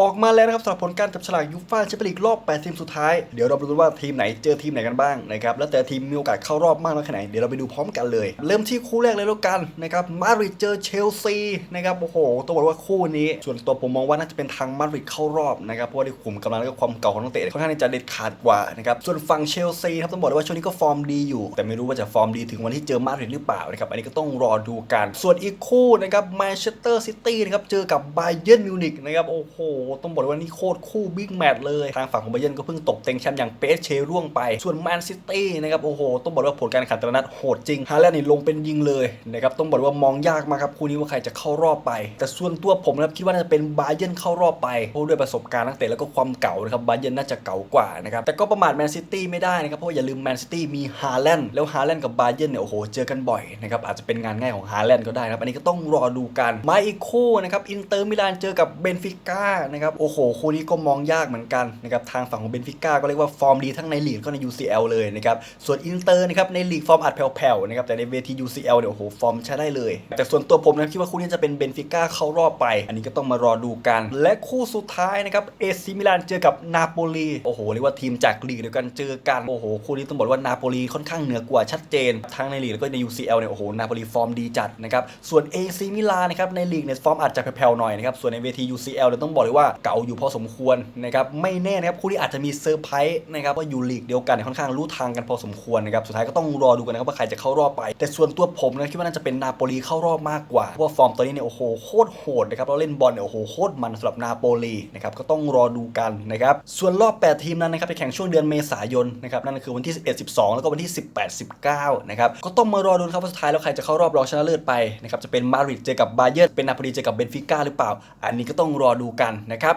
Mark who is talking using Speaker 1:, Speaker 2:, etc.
Speaker 1: ออกมาแล้วนะครับสำหรับผลการจับฉลากยูฟ่าแชมเปี้ยนลีกรอบ 8 ทีมสุดท้าย เดี๋ยวเราไปดูว่าทีมไหนเจอทีมไหนกันบ้างนะครับแล้วแต่ทีมมีโอกาสเข้ารอบมากน้อยแค่ไหนเดี๋ยวเราไปดูพร้อมกันเลย เริ่มที่คู่แรกเลยแล้วกันนะครับมาดริดเจอเชลซีนะครับโอ้โหต้องบอกว่าคู่นี้ ส่วนตัวผมมองว่าน่าจะเป็นทางมาดริดเข้ารอบนะครับเพราะว่าด้วยขุมกำลังและก็ความเก่าของนักเตะค่อนข้างจะเด็ดขาดกว่านะครับส่วนฝั่งเชลซีครับต้องบอกเลยว่าช่วงนี้ก็ฟอร์มดีอยู่ แต่ไม่รู้ว่าจะฟอร์มดีถึงวันที่เจอมาดริดหรือเปล่านะครับอันนี้ก็ต้องรอดูกัน ส่วนอีกคู่นะครับแมนเชสเตอร์ซิตี้นะครับเจอกับไบเยิร์นมิวนิกนะครับโอ้โหต้องบอกเลยว่านี่โคตรคู่บิ๊กแมตช์เลย ทางฝั่งของไบเยิร์นก็เพิ่งตกเต็งแชมป์อย่างเปสเชร่วงไป ส่วนแมนซิตี้นะครับโอ้โหต้องบอกว่าผลการแข่งขันแต่ละนัดโหดจริงฮาแลนด์นี่ลงเป็นยิงเลยนะครับต้องบอกว่ามองยากมากครับคู่นี้ว่าใครจะเข้ารอบไป แต่ส่วนตัวผมนะครับคิดว่าน่าจะเป็นไบเยิร์นเข้ารอบไปเพราะด้วยประสบการณ์นักเตะแล้วก็ความเก่านะครับไบเยิร์นน่าจะเก่ากว่านะครับแต่ก็ประมาทแมนซิตี้ไม่ได้นะครับเพราะอย่าลืมแมนซิตี้มีฮาแลนด์แล้วฮาแลนด์กับไบเยิร์นเนี่ยโอ้โหเจอกันบ่อยนะครับอาจจะเป็นงานง่ายของฮาแลนด์ก็ได้นะครับอันนี้ก็ต้องรอดูกันมาอีกคู่นะครับอินเตอร์มิลานเจอกับเบนฟิก้านะครับโอ้โหคู่นี้ก็มองยากเหมือนกันนะครับทางฝั่งของเบนฟิก้าก็เรียกว่าฟอร์มดีทั้งในลีกก็ใน UCL เลยนะครับส่วนอินเตอร์นะครับในลีกฟอร์มอัดแผ่วๆนะครับแต่ในเวที UCL เนี่ยโอ้โหฟอร์มใช้ได้เลย แต่ส่วนตัวผมนะคิดว่าคู่นี้จะเป็นเบนฟิก้าเข้ารอบไป อันนี้ก็ต้องมารอดูกัน และคู่สุดท้ายนะครับเอซิมิลานเจอกับนาโปลีโอ้โหเรียกว่าทีมจากลีกเดียวกันเจอกันโอ้โหคู่นี้ต้องบอกว่านาโปลีค่อนข้างเหนือกว่าชัดเจน ทั้งในลีกแล้วก็ใน UCL เนี่ยโอ้โหนาโปลีฟอร์มดีจัดนะครับส่วนเอซิมิลานนะครับในลีกเนี่ยฟอร์มอาจจะแผ่วๆหน่อยนะครับส่วนในเวที UCL เนี่ยต้องบอกเลยว่าเก่าอยู่พอสมควรนะครับไม่แน่นะครับคู่นี้อาจจะมีเซอร์ไพรส์นะครับว่าอยู่ลีกเดียวกันค่อนข้างรู้ทางกันพอสมควรนะครับสุดท้ายก็ต้องรอดูกันนะครับว่าใครจะเข้ารอบไป แต่ส่วนตัวผมนะคิดว่าน่าจะเป็นนาโปลีเข้ารอบมากกว่าเพราะว่าฟอร์มตอนนี้เนี่ยโอ้โหโคตรโหดนะครับเราเล่นบอลเนี่ยโอ้โหโคตรมันสำหรับนาโปลีนะครับก็ต้องรอดูกันนะครับส่วนรอบ 8 ทีมนั้นนะครับจะแข่งช่วงเดือนเมษายนนะครับนั่นคือวันที่ 11 12 แล้วก็วันที่ 18 19นะครับก็ต้องมารอดูครับว่าสุดท้ายแล้วใครจะเข้ารอบรองชนะเลิศไปนะครับจะเป็นมาดริดเจอกับบาเยิร์นเป็นนาโปลีเจอกับเบนฟิก้าหรือเปล่า อันนี้ก็ต้องรอดูกันนะครับ